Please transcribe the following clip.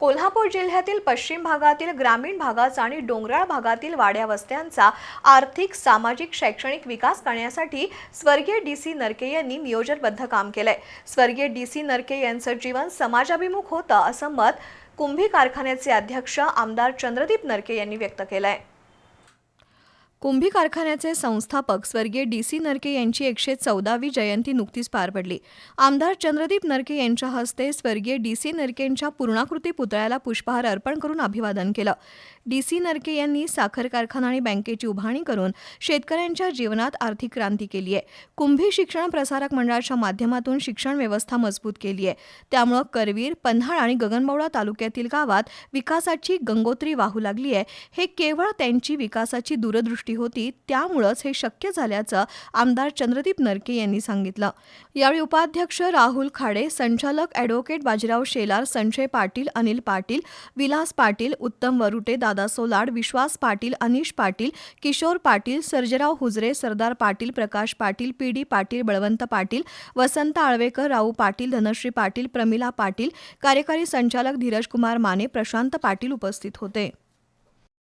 कोल्हापूर जिल्ह्यातील पश्चिम भागातील ग्रामीण भागाचा आणि डोंगराळ भागातील वाड्या वस्त्यांचा आर्थिक सामाजिक शैक्षणिक विकास करण्यासाठी स्वर्गीय डी सी नरके यांनी नियोजनबद्ध काम केलंय. स्वर्गीय डी सी नरके यांचं जीवन समाजाभिमुख होतं असं मत कुंभी कारखान्याचे अध्यक्ष आमदार चंद्रदीप नरके यांनी व्यक्त केलंय. कुंभी कारखान्याचे संस्थापक स्वर्गीय डी सी नरके यांची एकशे चौदावी जयंती नुकतीच पार पडली. आमदार चंद्रदीप नरके यांच्या हस्ते स्वर्गीय डी सी नरकेंच्या पूर्णाकृती पुतळ्याला पुष्पहार अर्पण करून अभिवादन केलं. डी सी नरके यांनी साखर कारखाना आणि बँकेची उभारणी करून शेतकऱ्यांच्या जीवनात आर्थिक क्रांती केली आहे. कुंभी शिक्षण प्रसारक मंडळाच्या माध्यमातून शिक्षण व्यवस्था मजबूत केली आहे. त्यामुळं करवीर पन्हाळ आणि गगनबावडा तालुक्यातील गावात विकासाची गंगोत्री वाहू लागली आहे. हे केवळ त्यांची विकासाची दूरदृष्टी होती त्यामुळंच हे शक्य झाल्याचं आमदार चंद्रदीप नरके यांनी सांगितलं. यावेळी उपाध्यक्ष राहुल खाडे संचालक advocate Bajirao Shelar Sanjay Patil Anil Patil Vilas Patil Uttam Varute Dada Solad Vishwas Patil Anish Patil Kishor Patil Sarjerao Hujare Sardar Patil Prakash Patil P D Patil Balwant Patil Vasant Alvekar Rau Patil Dhanashree Patil Pramila Patil कार्यकारी संचालक धीरज कुमार माने प्रशांत पाटील उपस्थित होते.